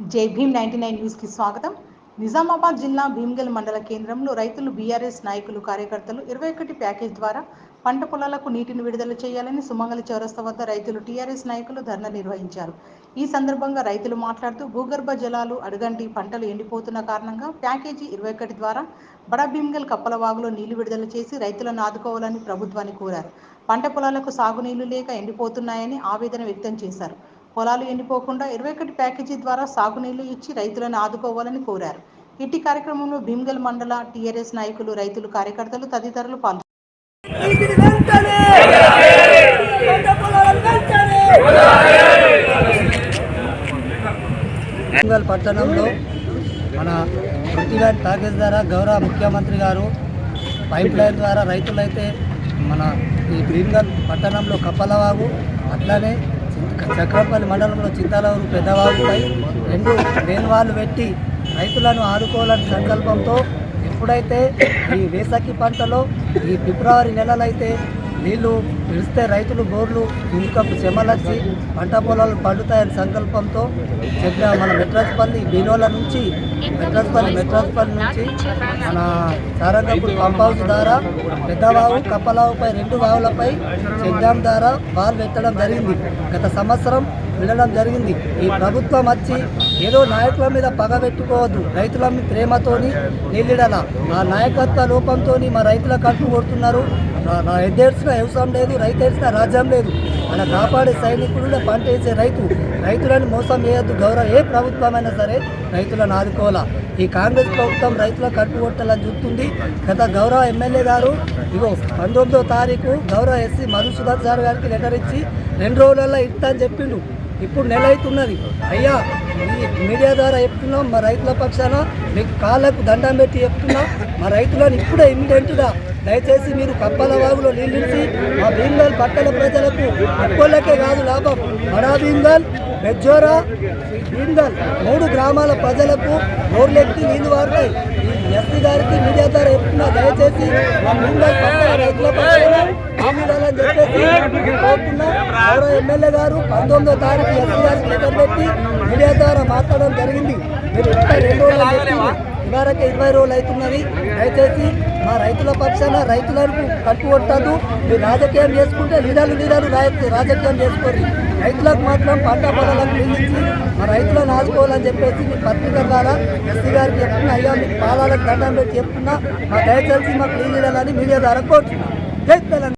జై Bhim ninety nine న్యూస్కి స్వాగతం. నిజామాబాద్ జిల్లా భీమ్గల్ మండల కేంద్రంలో రైతులు బీఆర్ఎస్ నాయకులు కార్యకర్తలు ఇరవై ఒకటి ప్యాకేజ్ ద్వారా పంట పొలాలకు నీటిని విడుదల చేయాలని సుమంగళ చౌరస్తా వద్ద రైతులు టీఆర్ఎస్ నాయకులు ధర్నా నిర్వహించారు. ఈ సందర్భంగా రైతులు మాట్లాడుతూ భూగర్భ జలాలు అడుగంటి పంటలు ఎండిపోతున్న కారణంగా ప్యాకేజీ ఇరవై ఒకటి ద్వారా బడా భీమ్గల్ కప్పల వాగులో నీళ్ళు విడుదల చేసి రైతులను ఆదుకోవాలని ప్రభుత్వాన్ని కోరారు. పంట పొలాలకు సాగునీళ్ళు లేక ఎండిపోతున్నాయని ఆవేదన వ్యక్తం చేశారు. పొలాలు ఎండిపోకుండా ఇరవై ఒకటి ప్యాకేజీ ద్వారా సాగునీళ్ళు ఇచ్చి రైతులను ఆదుకోవాలని కోరారు. ఇట్టి కార్యక్రమంలో భీమ్గల్ మండల టీఆర్ఎస్ నాయకులు రైతులు కార్యకర్తలు తదితరులు పాల్గొన్నారు పట్టణంలో మన ట్వంటీ ప్యాకేజ్ ద్వారా గౌరవ ముఖ్యమంత్రి గారు పైప్ లైన్ ద్వారా రైతులైతే మన ఈ భీమ్గల్ పట్టణంలో కప్పలవాగు అట్లానే చక్రపల్లి మండలంలో చింతాలూరు పెద్దవాగుపై రెండు వేన్వాళ్ళు పెట్టి రైతులను ఆదుకోవాలని సంకల్పంతో ఎప్పుడైతే ఈ వేసకి పంటలో ఈ ఫిబ్రవరి నెలలైతే నీళ్ళు పిలిస్తే రైతులు బోర్లు ఇంకపు చెమలచ్చి పంట పొలాలు పండుతాయని సంకల్పంతో చెప్పిన మన మెట్రాస్పల్లి బీనోల నుంచి మెట్రాస్పల్లి మెట్రాస్పల్లి నుంచి మన సారంగపూర్ పంప్ హౌస్ ద్వారా పెద్దవావు కప్పలావుపై రెండు వావులపై చెక్ ద్వారా బాల్ పెట్టడం జరిగింది. గత సంవత్సరం వెళ్ళడం జరిగింది. ఈ ప్రభుత్వం వచ్చి ఏదో నాయకుల మీద పగ పెట్టుకోవద్దు రైతుల ప్రేమతోని నిల్లిడల ఆ నాయకత్వ లోపంతో మా రైతుల కట్టు కొడుతున్నారు. నా- నా ఎద్దేడ్చిన వ్యవసాయం లేదు రైతు ఏడ్చిన రాజ్యం లేదు. మన కాపాడే సైనికుడు పంట వేసే రైతు. రైతులను మోసం చేయొద్దు గౌరవ ఏ ప్రభుత్వమైనా సరే రైతులను ఆదుకోవాలా. ఈ కాంగ్రెస్ ప్రభుత్వం రైతుల కట్టు కొట్టాలని చూస్తుంది. గత గౌరవ ఎమ్మెల్యే గారు ఇగో పంతొమ్మిదో తారీఖు గౌరవ ఎస్సీ మధుసూదన్ సార్ గారికి లెటర్ ఇచ్చి రెండు రోజులలో ఇస్తా అని చెప్పిండు. ఇప్పుడు నెల అవుతున్నది. అయ్యా మీడియా ద్వారా చెప్తున్నాం మా రైతుల పక్షాన మీకు కాళ్ళకు దండం పెట్టి చెప్తున్నాం. మా రైతులను ఇప్పుడే ఇమ్మీడియట్గా దయచేసి మీరు కప్పల వాగులో నీళ్ళించి మా భీమ్గల్ పట్టణ ప్రజలకు ఒక్కోళ్ళకే కాదు లాభం. బడా భీమ్గల్ బెజ్జోరా భీమ్గల్ మూడు గ్రామాల ప్రజలకు నోర్లెత్తి నీళ్ళు వారుతాయి. ఈ ఎస్సీ గారికి మీడియా ద్వారా చెప్తున్నా దయచేసి మా భీమ్గల్ పట్టణ రైతుల పక్షాన గౌరవ ఎమ్మెల్యే గారు పంతొమ్మిదో తారీఖు ఎస్సీ లెటర్ పెట్టి మీడియా ద్వారా మాట్లాడడం జరిగింది మీరు ఇరవై రెండు రోజులు అని ఇవరకే ఇరవై రోజులు అవుతున్నది దయచేసి మా రైతుల పక్షాన రైతులకు కట్టు కొట్టద్దు మీరు రాజకీయం చేసుకుంటే లీడర్లు లీడర్లు రాజకీయం చేసుకోరు రైతులకు మాత్రం పంట పొలాలకు నిలిచి మా రైతులను ఆదుకోవాలని చెప్పేసి మీ పత్రిక ద్వారా ఎస్సీ గారికి చెప్తున్నా అయ్యా మీకు పాదాలకు దండం పెట్టి చెప్తున్నా మా దయచేసి మాకు లీడర్లని మీడియా ద్వారా కోరుతున్నా జై